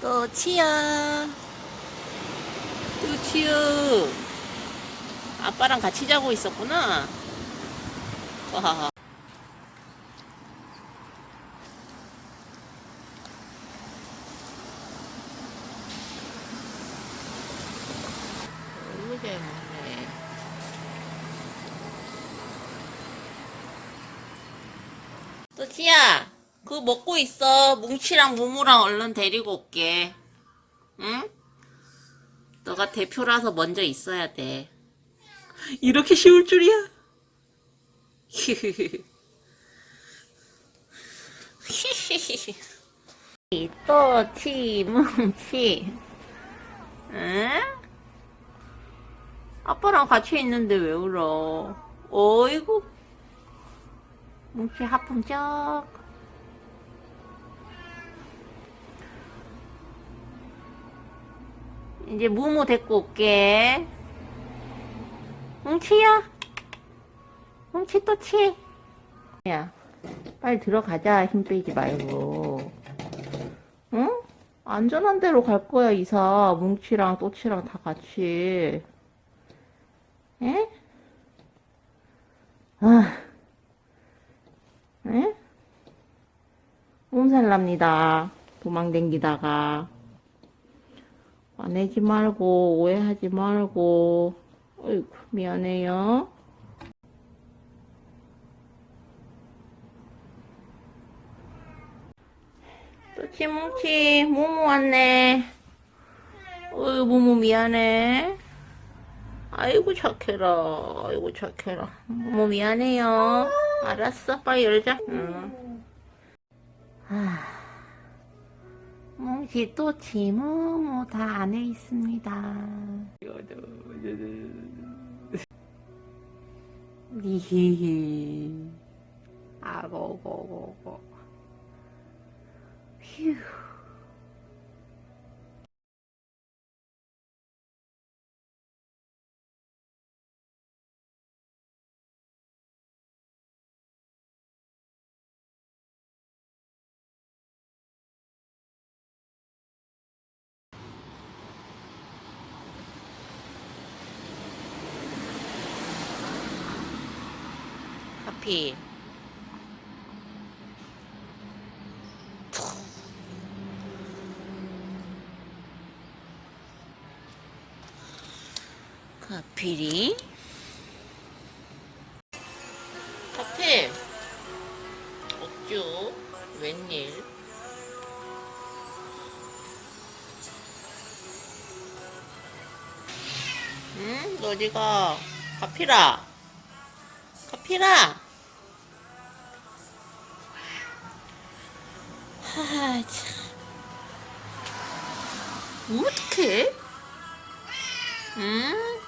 또 치야. 또 치요. 아빠랑 같이 자고 있었구나. 와. 먹네. 또 치야, 그거 먹고 있어. 뭉치랑 무무랑 얼른 데리고 올게. 응? 너가 대표라서 먼저 있어야 돼. 이렇게 쉬울 줄이야? 또 치, 뭉치. 응? 아빠랑 같이 있는데 왜 울어? 어이구. 뭉치 하품 쩍. 이제 무무 데리고 올게. 뭉치야. 뭉치 또 치. 야, 빨리 들어가자. 힘 빼지 말고. 응? 안전한 데로 갈 거야, 이사. 뭉치랑 또치랑 다 같이. 에? 아. 에? 몸살 납니다. 도망댕기다가. 화내지 말고, 오해하지 말고. 어이구, 미안해요. 또 치 뭉치, 모모 왔네. 어이, 모모 미안해. 아이고, 착해라. 아이고, 착해라. 모모 미안해요. 알았어, 빨리 열자. 응. 아, 뭉치 또 치모모 다 안에 있습니다. 히히히. 아고고고고. 휴. 커피. 커피리. 커피. 없죠. 웬일. 응? 너 어디가? 커피라. 커피라. 하, 참. 어떡해? 응?